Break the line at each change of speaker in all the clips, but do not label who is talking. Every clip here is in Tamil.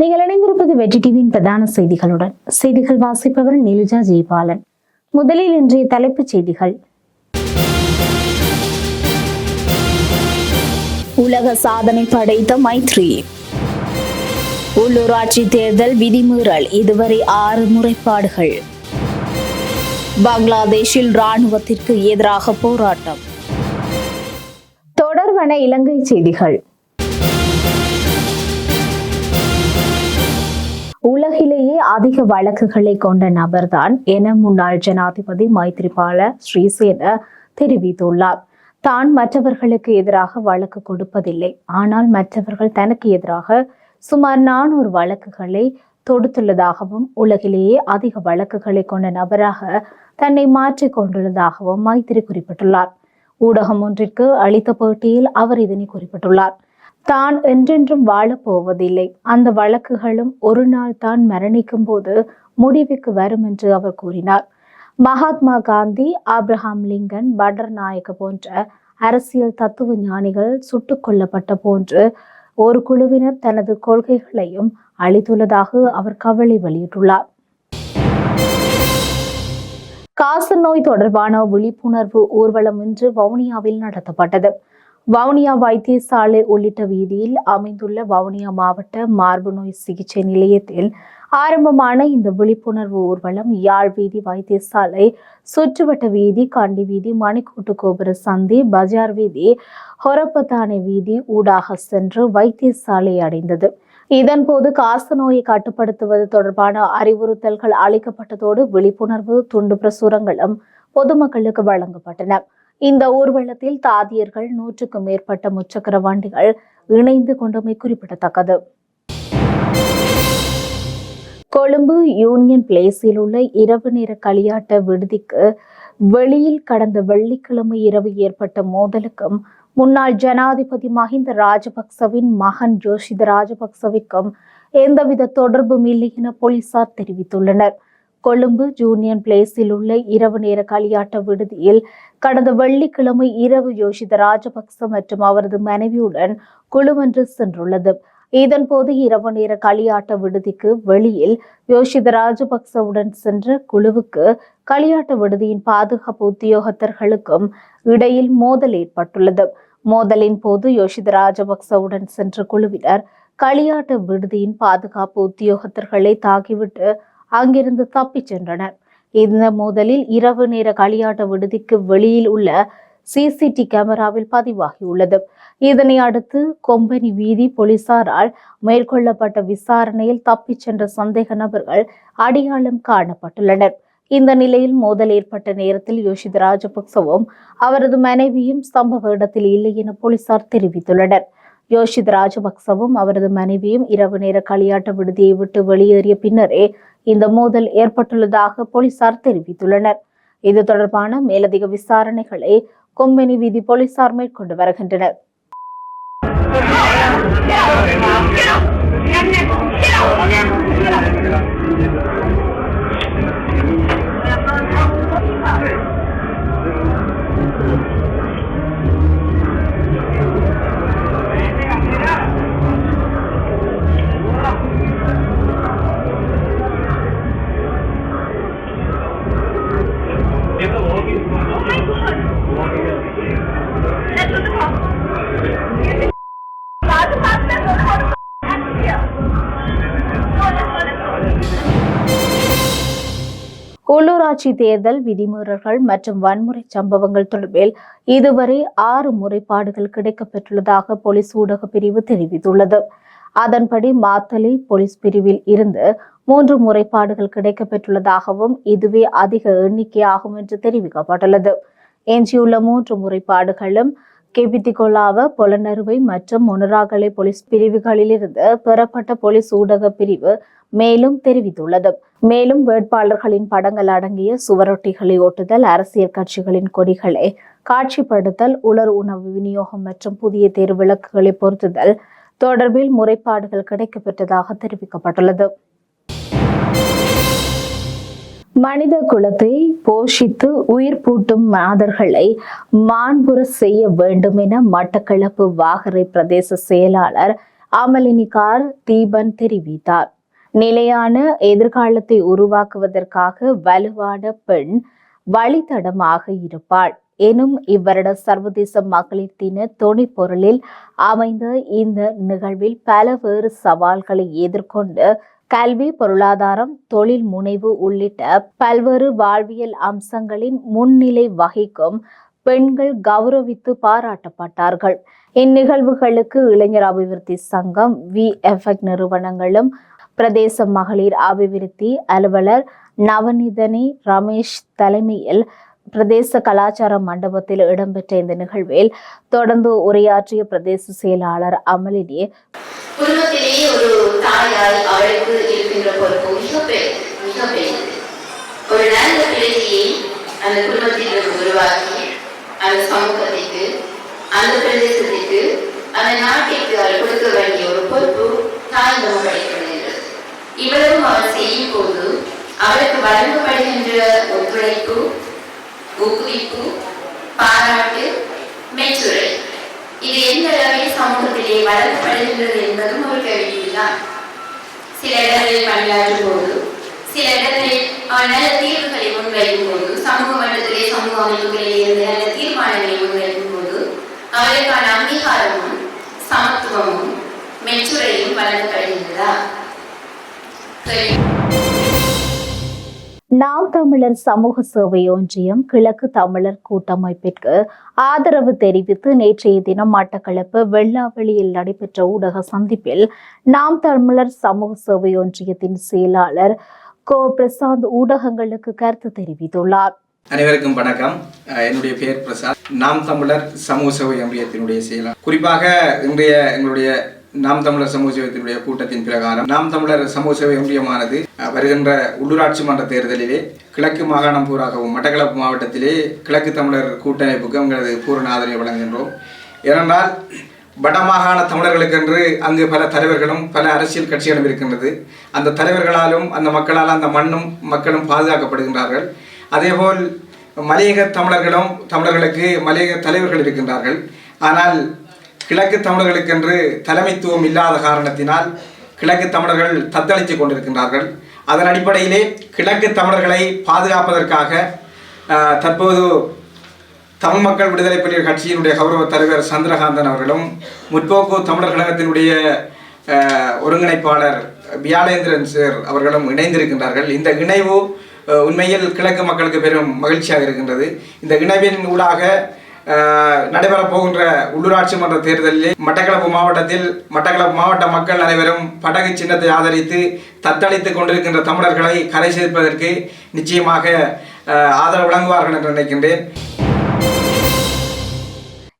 நீங்கள் இணைந்திருப்பது வெற்றி டிவியின் பிரதான செய்திகளுடன். செய்திகள் வாசிப்பவர் நிலுஜா ஜெயபாலன். முதலில் இன்றைய தலைப்புச் செய்திகள். உலக சாதனை படைத்த மைத்ரி. உள்ளூராட்சி தேர்தல் விதிமீறல் இதுவரை ஆறு முறைப்பாடுகள். பங்களாதேஷில் ராணுவத்திற்கு எதிராக போராட்டம். தொடர்வன இலங்கை செய்திகள். உலகிலேயே அதிக வழக்குகளை கொண்ட நபர்தான் என முன்னாள் ஜனாதிபதி மைத்ரிபால ஸ்ரீசேன தெரிவித்துள்ளார். தான் மற்றவர்களுக்கு எதிராக வழக்கு கொடுப்பதில்லை. ஆனால் மற்றவர்கள் தனக்கு எதிராக சுமார் நானூறு வழக்குகளை தொடுத்துள்ளதாகவும் உலகிலேயே அதிக வழக்குகளை கொண்ட நபராக தன்னை மாற்றிக் கொண்டுள்ளதாகவும் மைத்திரி குறிப்பிட்டுள்ளார். ஊடகம் ஒன்றிற்கு அளித்த பேட்டியில் அவர் இதனை குறிப்பிட்டுள்ளார். தான் என்றென்றும் வாழப் போவதில்லை. அந்த வழக்குகளும் ஒரு நாள் தான் மரணிக்கும் போது முடிவுக்கு வரும் என்று அவர் கூறினார். மகாத்மா காந்தி ஆப்ரஹாம் லிங்கன் பட்டர் நாயக் போன்ற அரசியல் தத்துவ ஞானிகள் சுட்டுக் கொல்லப்பட்ட போன்று ஒரு குழுவினர் தனது கொள்கைகளையும் அளித்துள்ளதாக அவர் கவலை வெளியிட்டுள்ளார். காசநோய் தொடர்பான விழிப்புணர்வு ஊர்வலம் இன்று வவுனியாவில் நடத்தப்பட்டது. வவுனியா வைத்தியசாலை உள்ளிட்ட வீதியில் அமைந்துள்ள வவுனியா மாவட்ட மார்பு நோய் சிகிச்சை நிலையத்தில் ஆரம்பமான இந்த விழிப்புணர்வு ஊர்வலம் யாழ் வீதி வைத்தியசாலை சுற்றுவட்ட வீதி கண்டி வீதி மணிக்கூட்டு கோபுர சந்தி பஜார் வீதி ஹொரப்பத்தானை வீதி ஊடாக சென்று வைத்தியசாலை அடைந்தது. இதன்போது காசநோயை கட்டுப்படுத்துவது தொடர்பான அறிவுறுத்தல்கள் அளிக்கப்பட்டதோடு விழிப்புணர்வு துண்டு பிரசுரங்களும் பொதுமக்களுக்கு வழங்கப்பட்டன. இந்த ஊர்வலத்தில் தாதியர்கள் நூற்றுக்கும் மேற்பட்ட முச்சக்கர வண்டிகள் இணைந்து கொண்டமை குறிப்பிடத்தக்கது. கொழும்பு யூனியன் பிளேஸில் உள்ள இரவு நேர களியாட்ட விடுதிக்கு வெளியில் கடந்த வெள்ளிக்கிழமை இரவு ஏற்பட்ட மோதலுக்கும் முன்னாள் ஜனாதிபதி மஹிந்த ராஜபக்சவின் மகன் ஜோஷித ராஜபக்சவிற்கும் எந்தவித தொடர்பும் இல்லை என போலீசார் தெரிவித்துள்ளனர். கொழும்பு ஜூனியன் பிளேஸில் உள்ள இரவு நேர களியாட்ட விடுதியில் கடந்த வெள்ளிக்கிழமை இரவு யோஷித ராஜபக்ச மற்றும் அவரது மனைவியுடன் குழுவொன்று சென்றுள்ளது. இதன்போது இரவு நேர களியாட்ட விடுதிக்கு வெளியில் யோஷித ராஜபக்சவுடன் சென்ற குழுவுக்கு களியாட்ட விடுதியின் பாதுகாப்பு உத்தியோகத்தர்களுக்கும் இடையில் மோதல் ஏற்பட்டுள்ளது. மோதலின் போது யோஷித ராஜபக்சவுடன் சென்ற குழுவினர் களியாட்ட விடுதியின் பாதுகாப்பு உத்தியோகத்தர்களை தாக்கிவிட்டு அங்கிருந்து தப்பிச் சென்றனர். இந்த மோதலில் இரவு நேர களியாட்ட விடுதிக்கு வெளியில் உள்ள சிசிடி கேமராவில் பதிவாகியுள்ளது. இதனை அடுத்து கொம்பனி வீதி போலீசாரால் மேற்கொள்ளப்பட்ட விசாரணையில் தப்பிச் சென்ற சந்தேக நபர்கள் அடையாளம் காணப்பட்டுள்ளனர். இந்த நிலையில் மோதல் ஏற்பட்ட நேரத்தில் யோஷித் ராஜபக்சவும் அவரது மனைவியும் சம்பவ இடத்தில் இல்லை என போலீசார் தெரிவித்துள்ளனர். யோஷித் ராஜபக்சவும் அவரது மனைவியும் இரவு நேர களியாட்ட விடுதியை விட்டு வெளியேறிய பின்னரே இந்த மோதல் ஏற்பட்டுள்ளதாக போலீசார் தெரிவித்துள்ளனர். இது தொடர்பான மேலதிக விசாரணைகளை கொம்பனி வீதி போலீசார் மேற்கொண்டு வருகின்றனர். உள்ளூராட்சி தேர்தல் விதிமீறல்கள் மற்றும் வன்முறை சம்பவங்கள் தொடர்பில் இதுவரை ஆறு முறைப்பாடுகள் கிடைக்கப்பெற்றுள்ளதாக போலீஸ் ஊடக பிரிவு தெரிவித்துள்ளது. அதன்படி மாத்தளை போலீஸ் பிரிவில் இருந்து மூன்று முறைப்பாடுகள் கிடைக்கப்பெற்றுள்ளதாகவும் இதுவே அதிக எண்ணிக்கையாகும் என்று தெரிவிக்கப்பட்டுள்ளது. எஞ்சியுள்ள மூன்று முறைப்பாடுகளும் கெபித்திகொலாவ பொலனறுவை மற்றும் முனராகலை போலீஸ் பிரிவுகளிலிருந்து பெறப்பட்ட போலீஸ் ஊடக பிரிவு மேலும் தெரிவித்துள்ளது. மேலும் வேட்பாளர்களின் படங்கள் அடங்கிய சுவரொட்டிகளை ஒட்டுதல் அரசியல் கட்சிகளின் கொடிகளை காட்சிப்படுத்தல் உலர் உணவு விநியோகம் மற்றும் புதிய தேர்வு விளக்குகளை பொருத்துதல் தொடர்பில் முறைப்பாடுகள் கிடைக்கப்பெற்றதாக தெரிவிக்கப்பட்டுள்ளது. மனித குலத்தை போஷித்து உயிர் பூட்டும் மாதர்களை மாண்புற செய்ய வேண்டும் என மட்டக்களப்பு வாகரை பிரதேச செயலாளர் அமலினிகார் தீபன் தெரிவித்தார். நிலையான எதிர்காலத்தை உருவாக்குவதற்காக வலுவான பெண் வழித்தடமாக இருப்பாள் எனும் இவ்வருட சர்வதேச மகளிர் தின துணைப்பொருளில் அமைந்த இந்த நிகழ்வில் பல வேறு சவால்களை எதிர்கொண்டு கல்வி பொருளாதாரம் தொழில் முனைவு உள்ளிட்ட பல்வேறு வாழ்வியல் அம்சங்களின் முன்னிலை வகிக்கும் பெண்கள் கௌரவித்து பாராட்டப்பட்டார்கள். இந்நிகழ்வுகளுக்கு இளைஞர் அபிவிருத்தி சங்கம் வி நிறுவனங்களும் பிரதேச மகளிர் அபிவிருத்தி அலுவலர் நவநிதனி ரமேஷ் தலைமையில் பிரதேச கலாச்சார மண்டபத்தில் இடம்பெற்ற இந்த நிகழ்வில் தொடர்ந்து உரையாற்றிய பிரதேச செயலாளர் அமலினி
குடும்பத்திலேயே ஒரு தாயாய் அவளுக்கு இருக்கின்ற பொறுப்பு மிக பெரியது மிக பெரியது. ஒரு நல்ல பிள்ளையை அந்த குடும்பத்தில் உருவாக்கி அந்த சமூகத்திற்கு அந்த பிரதேசத்திற்கு அந்த நாட்டிற்கு அவள் கொடுக்க வேண்டிய ஒரு பொறுப்பு தாய் மகளிர்கிறது இவ்வளவும் அவள் செய்யும் போது அவளுக்கு வழங்கப்படுகின்ற ஒத்துழைப்பு ஊக்குவிப்பு பாராட்டு மெச்சுரை இது எந்த அளவில் சமூகத்திலே வளர்க்கப்படுகின்றது என்பதும் ஒரு கேள்விதான் சில இடங்களில் பணியாற்றும் போது சில இடங்களில் நல்ல தீர்வுகளை முன்வைக்கும் போது சமூக மட்டத்திலே சமூக அமைப்புகளில் இருந்து நல்ல தீர்மானங்களை முன்வைக்கும் போது அவர்களுக்கான அங்கீகாரமும் சமத்துவமும் மெச்சுரையும் வழங்கப்படுகின்றதா? கேள்வி
நாம் தமிழர் சமூக சேவை ஒன்றியம் கிழக்கு தமிழர் கூட்டமைப்பிற்கு ஆதரவு தெரிவித்து நேற்றைய தினம் மட்டக்களப்பு வெள்ளாவளியில் நடைபெற்ற ஊடக சந்திப்பில் நாம் தமிழர் சமூக சேவை ஒன்றியத்தின் செயலாளர் கோ. பிரசாந்த் ஊடகங்களுக்கு கருத்து தெரிவித்துள்ளார்.
அனைவருக்கும் வணக்கம். என்னுடைய பெயர் பிரசாத் நாம் தமிழர் சமூக சேவை ஒன்றியத்தினுடைய செயலாளர். குறிப்பாக இன்றைய எங்களுடைய நாம் தமிழர் சமூக சேவையத்தினுடைய கூட்டத்தின் பிரகாரம் நாம் தமிழர் சமூக சேவை ஒன்றியமானது வருகின்ற உள்ளூராட்சி மன்ற தேர்தலிலே கிழக்கு மாகாணம் பூராகவும் மட்டக்களப்பு மாவட்டத்திலே கிழக்கு தமிழர் கூட்டமைப்புக்கு எங்களது பூரண ஆதரவை வழங்குகின்றோம். ஏனென்றால் வடமாகாண தமிழர்களுக்கென்று அங்கு பல தலைவர்களும் பல அரசியல் கட்சிகளும் இருக்கின்றது. அந்த தலைவர்களாலும் அந்த மக்களால் அந்த மண்ணும் மக்களும் பாதுகாக்கப்படுகின்றார்கள். அதேபோல் மலையக தமிழர்களும் தமிழர்களுக்கு மலையக தலைவர்கள் இருக்கின்றார்கள். ஆனால் கிழக்கு தமிழர்களுக்கென்று தலைமைத்துவம் இல்லாத காரணத்தினால் கிழக்கு தமிழர்கள் தத்தளித்து கொண்டிருக்கின்றார்கள். அதன் அடிப்படையிலே கிழக்கு தமிழர்களை பாதுகாப்பதற்காக தற்போது தமிழ் மக்கள் விடுதலை புலிகள் கட்சியினுடைய கௌரவ தலைவர் சந்திரகாந்தன் அவர்களும் முற்போக்கு தமிழர் கழகத்தினுடைய ஒருங்கிணைப்பாளர் வியாழேந்திரன் சார் அவர்களும் இணைந்திருக்கின்றார்கள். இந்த இணைவு உண்மையில் கிழக்கு மக்களுக்கு பெரும் மகிழ்ச்சியாக இருக்கின்றது. இந்த இணைவின் ஊடாக அஹ், நடைபெறப் போகின்ற உள்ளூராட்சி மன்ற தேர்தலில் மட்டக்களப்பு மாவட்டத்தில் மட்டக்களப்பு மாவட்ட மக்கள் அனைவரும் படகு சின்னத்தை ஆதரித்து தத்தளித்துக் கொண்டிருக்கின்ற தமிழர்களை கரை சேர்ப்பதற்கு நிச்சயமாக அஹ், ஆதரவு வழங்குவார்கள் என்று நினைக்கின்றேன்.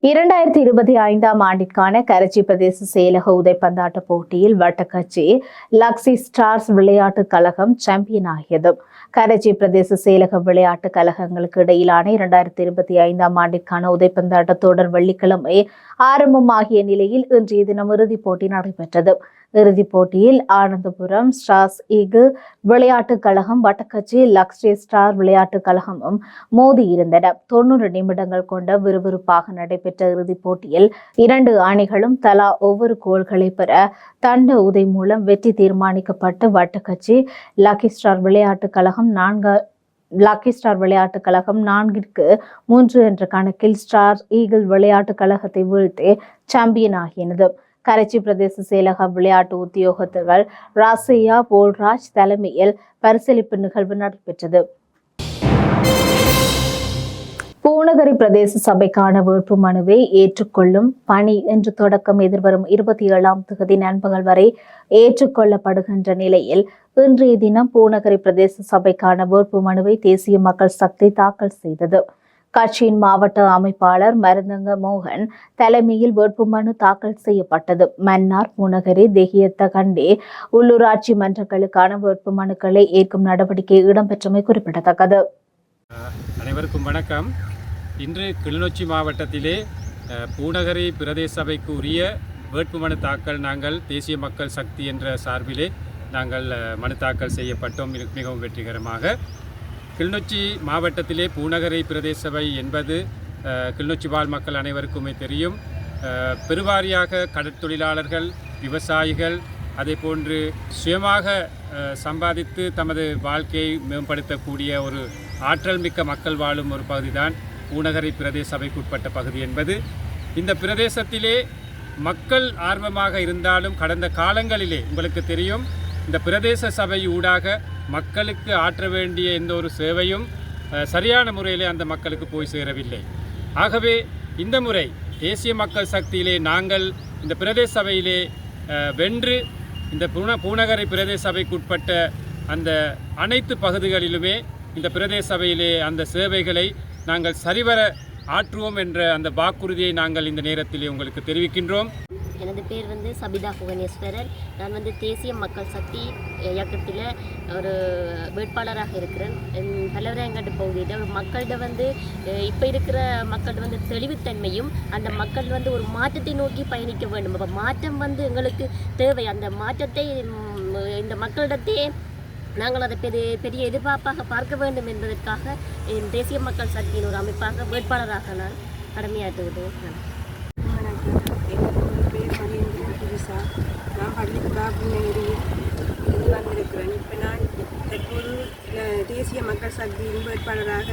இரண்டாயிரத்தி இருபத்தி ஐந்தாம் ஆண்டிற்கான கரைச்சி பிரதேச செயலக உதைப்பந்தாட்ட போட்டியில் வட்டக்கட்சி லக்ஸி ஸ்டார்ஸ் விளையாட்டுக் கழகம் சாம்பியன் ஆகியது. கரைச்சி பிரதேச செயலக விளையாட்டுக் கழகங்களுக்கு இடையிலான இரண்டாயிரத்தி இருபத்தி ஐந்தாம் ஆண்டிற்கான உதைப்பந்தாட்ட தொடர் வெள்ளிக்கிழமை ஆரம்பமாகிய நிலையில் இன்றைய தினம் இறுதிப் போட்டி நடைபெற்றது. இறுதிப் போட்டியில் ஆனந்தபுரம் ஸ்டார்ஸ் ஈகிள் விளையாட்டுக் கழகம் வட்டக்கச்சி லக்ஸி ஸ்டார் விளையாட்டுக் கழகமும் மோதி இருந்தன. தொண்ணூறு நிமிடங்கள் கொண்ட விறுவிறுப்பாக நடைபெற்ற இறுதிப் போட்டியில் இரண்டு அணிகளும் தலா ஒவ்வொரு கோல்களை பெற தண்ட உதை மூலம் வெற்றி தீர்மானிக்கப்பட்டு வட்டக்கச்சி லக்கி ஸ்டார் விளையாட்டுக் கழகம் நான்கு லக்கி ஸ்டார் விளையாட்டுக் கழகம் நான்கிற்கு மூன்று என்ற கணக்கில் ஸ்டார் ஈகிள் விளையாட்டுக் கழகத்தை வீழ்த்தி சாம்பியன் ஆகியது கரைச்சி பிரதேச செயலக விளையாட்டு உத்தியோகத்தர்கள் ராசையா போல்ராஜ் தலைமையில் பரிசீலிப்பு நிகழ்வு நடைபெற்றது. பூநகரி பிரதேச சபைக்கான வேட்பு மனுவை ஏற்றுக்கொள்ளும் பணி இன்று தொடக்கம் எதிர்வரும் இருபத்தி ஏழாம் தேதி நண்பகல் வரை ஏற்றுக்கொள்ளப்படுகின்ற நிலையில் இன்றைய தினம் பூநகரி பிரதேச சபைக்கான வேட்பு மனுவை தேசிய மக்கள் சக்தி தாக்கல் செய்தது. கட்சியின் மாவட்ட அமைப்பாளர் மருந்தங்க மோகன் தலைமையில் வேட்புமனு தாக்கல் செய்யப்பட்டது. மன்னார் பூநகரி தெஹியத்த கண்டே உள்ளூராட்சி மன்றங்களுக்கான வேட்புமனுக்களை ஏற்கும் நடவடிக்கை இடம்பெற்றமை குறிப்பிடத்தக்கது.
அனைவருக்கும் வணக்கம். இன்று கிளிநொச்சி மாவட்டத்திலே பூநகரி பிரதேச சபைக்கு உரிய வேட்புமனு தாக்கல் நாங்கள் தேசிய மக்கள் சக்தி என்ற சார்பிலே நாங்கள் மனு தாக்கல் செய்யப்பட்டோம். மிகவும் வெற்றிகரமாக. கிளிநொச்சி மாவட்டத்திலே பூநகரை பிரதேச சபை என்பது கிளிநொச்சி வாழ் மக்கள் அனைவருக்குமே தெரியும். பெருவாரியாக கடற்தொழிலாளர்கள் விவசாயிகள் அதே போன்று சுயமாக சம்பாதித்து தமது வாழ்க்கையை மேம்படுத்தக்கூடிய ஒரு ஆற்றல் மிக்க மக்கள் வாழும் ஒரு பகுதி தான் பூநகரி பிரதேச சபைக்குட்பட்ட பகுதி என்பது. இந்த பிரதேசத்திலே மக்கள் ஆர்வமாக இருந்தாலும் கடந்த காலங்களிலே உங்களுக்கு தெரியும் இந்த பிரதேச சபை ஊடாக மக்களுக்கு ஆற்ற வேண்டிய எந்த ஒரு சேவையும் சரியான முறையிலே அந்த மக்களுக்கு போய் சேரவில்லை. ஆகவே இந்த முறை தேசிய மக்கள் சக்தியிலே நாங்கள் இந்த பிரதேச சபையிலே வென்று இந்த புன பூநகரை பிரதேச சபைக்குட்பட்ட அந்த அனைத்து பகுதிகளிலுமே இந்த பிரதேச சபையிலே அந்த சேவைகளை நாங்கள் சரிவர ஆற்றுவோம் என்ற அந்த வாக்குறுதியை நாங்கள் இந்த நேரத்திலே உங்களுக்கு தெரிவிக்கின்றோம்.
எனது பேர் வந்து சபிதா புவனேஸ்வரர் நான் வந்து தேசிய மக்கள் சக்தி இயக்கத்தில் ஒரு வேட்பாளராக இருக்கிறேன். என் தலைவரங்கட்டு ஒரு மக்கள்கிட்ட வந்து இப்போ இருக்கிற மக்கள்கிட்ட வந்து தெளிவுத்தன்மையும் அந்த மக்கள் வந்து ஒரு மாற்றத்தை நோக்கி பயணிக்க வேண்டும். அப்போ மாற்றம் வந்து எங்களுக்கு தேவை. அந்த மாற்றத்தை இந்த மக்களிடத்தே நாங்கள் அதை பெரிய பெரிய எதிர்பார்ப்பாக பார்க்க வேண்டும் என்பதற்காக என் தேசிய மக்கள் சக்தியின் ஒரு அமைப்பாக வேட்பாளராக நான் கடமையாற்றுகிறேன்
வணக்கம் என்னோட பேர் சார். நான் பள்ளிக்கா புன்னகிரியில் இருந்து வந்திருக்கிறேன். இப்போ நான் தற்போது தேசிய மக்கள் சக்தியின் வேட்பாளராக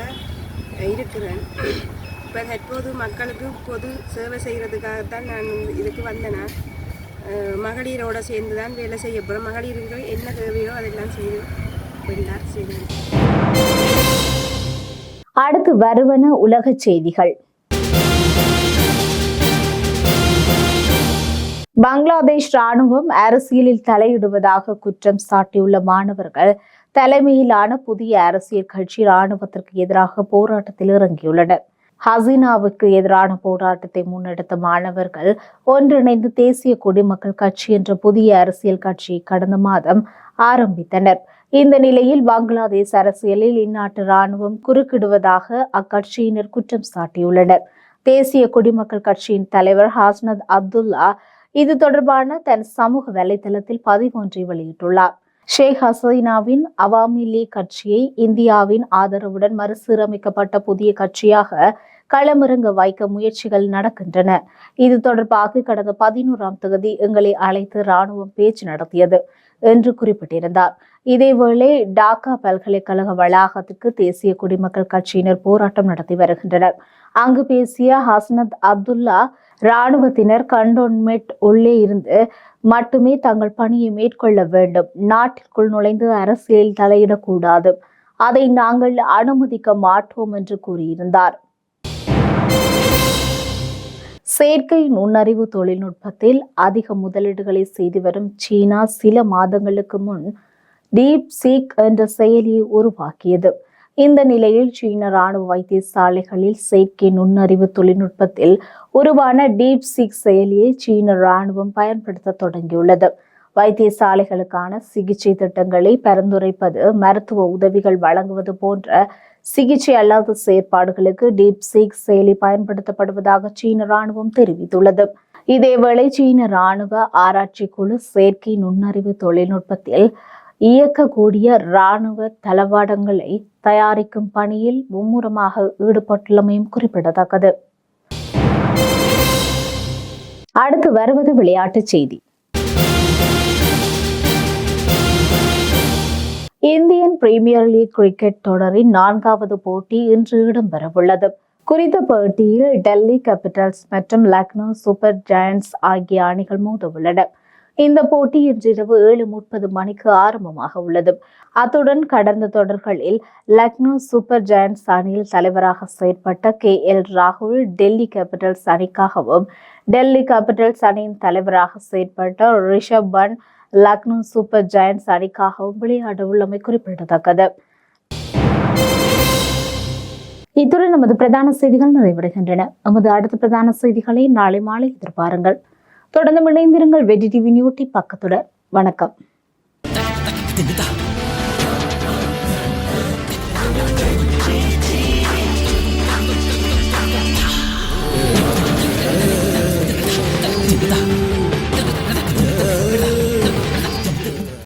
இருக்கிறேன். இப்போ தற்போது மக்களுக்கு பொது சேவை செய்கிறதுக்காகத்தான் நான் இதுக்கு வந்தேன் மகளிரோட சேர்ந்து தான் வேலை செய்ய போகிறேன் மகளிர்கள் என்ன தேவையோ அதெல்லாம் செய்து எல்லாரும் செய்கிறேன்
அடுத்து வருவன உலகச் செய்திகள். பங்களாதேஷ் ராணுவம் அரசியலில் தலையிடுவதாக குற்றம் சாட்டியுள்ள மாணவர்கள் தலைமையிலான புதிய அரசியல் கட்சி ராணுவத்திற்கு எதிராக போராட்டத்தில் இறங்கியுள்ளனர். ஹசீனாவுக்கு எதிரான போராட்டத்தை முன்னெடுத்த மாணவர்கள் ஒன்றிணைந்து தேசிய குடிமக்கள் கட்சி என்ற புதிய அரசியல் கட்சியை கடந்த மாதம் ஆரம்பித்தனர். இந்த நிலையில் பங்களாதேஷ் அரசியலில் இந்நாட்டு ராணுவம் குறுக்கிடுவதாக அக்கட்சியினர் குற்றம் சாட்டியுள்ளனர். தேசிய குடிமக்கள் கட்சியின் தலைவர் ஹாஸ்னத் அப்துல்லா இது தொடர்பான தன் சமூக வலைதளத்தில் பதிவு ஒன்றை வெளியிட்டுள்ளார். ஷேக் ஹசீனாவின் அவாமி லீக் கட்சியை இந்தியாவின் ஆதரவுடன் மறுசீரமைக்கப்பட்ட புதிய கட்சியாக களமிறங்க வைக்க முயற்சிகள் நடக்கின்றன. இது தொடர்பாக கடந்த பதினோராம் தொகுதி எங்களை அழைத்து ராணுவம் பேச்சு நடத்தியது என்று குறிப்பிட்டிருந்தார். இதேவேளை டாக்கா பல்கலைக்கழக வளாகத்துக்கு தேசிய குடிமக்கள் கட்சியினர் போராட்டம் நடத்தி வருகின்றனர். அங்கு பேசிய ஹசனத் அப்துல்லா ராணுவத்தினர் கண்டோன்மெண்ட் உள்ளே இருந்து மட்டுமே தங்கள் பணியை மேற்கொள்ள வேண்டும். நாட்டிற்குள் நுழைந்து அரசியலில் தலையிடக்கூடாது. அதை நாங்கள் அனுமதிக்க மாட்டோம் என்று கூறியிருந்தார். செயற்கை நுண்ணறிவு தொழில்நுட்பத்தில் அதிக முதலீடுகளை செய்து வரும் சீனா சில மாதங்களுக்கு முன் டீப் சீக் என்ற செயலியை உருவாக்கியது. இந்த நிலையில் சீன ராணுவ வைத்தியசாலைகளில் செயற்கை நுண்ணறிவு தொழில்நுட்பத்தில் உருவான டீப் சிக் செயலியை சீன ராணுவம் பயன்படுத்த தொடங்கியுள்ளது. வைத்தியசாலைகளுக்கான சிகிச்சை திட்டங்களை பரிந்துரைப்பது மருத்துவ உதவிகள் வழங்குவது போன்ற சிகிச்சை அல்லாத செயற்பாடுகளுக்கு டீப் சிக் செயலி பயன்படுத்தப்படுவதாக சீன ராணுவம் தெரிவித்துள்ளது. இதேவேளை சீன ராணுவ ஆராய்ச்சி குழு செயற்கை நுண்ணறிவு தொழில்நுட்பத்தில் இயக்கக்கூடிய ராணுவ தளவாடங்களை தயாரிக்கும் பணியில் மும்முரமாக ஈடுபட்டுள்ளமையும் குறிப்பிடத்தக்கது. அடுத்து வருவது விளையாட்டுச் செய்தி. இந்தியன் பிரீமியர் லீக் கிரிக்கெட் தொடரின் நான்காவது போட்டி இன்று இடம்பெறவுள்ளது. குறித்த போட்டியில் டெல்லி கேபிட்டல்ஸ் மற்றும் லக்னோ சூப்பர் ஜெயண்ட்ஸ் ஆகிய அணிகள் மோதவுள்ளன. இந்த போட்டி இன்றிரவு ஏழு முப்பது மணிக்கு ஆரம்பமாக உள்ளது. அத்துடன் கடந்த தொடர்களில் லக்னோ சூப்பர் ஜெயண்ட்ஸ் அணியில் தலைவராக செயற்பட்ட கே எல் ராகுல் டெல்லி கேபிட்டல்ஸ் அணிக்காகவும் டெல்லி கேபிட்டல்ஸ் அணியின் தலைவராக செயற்பட்ட ரிஷப் பன் லக்னோ சூப்பர் ஜெயண்ட்ஸ் அணிக்காகவும் விளையாட உள்ளமை குறிப்பிடத்தக்கது. இத்துடன் நமது பிரதான செய்திகள் நிறைவடைகின்றன. நமது அடுத்த பிரதான செய்திகளை நாளை மாலை எதிர்பாருங்கள். தொடர்ந்து இணைந்திருங்கள் வெடி டிவி நியூட்டி பக்கத்துடன் வணக்கம்
Yeah.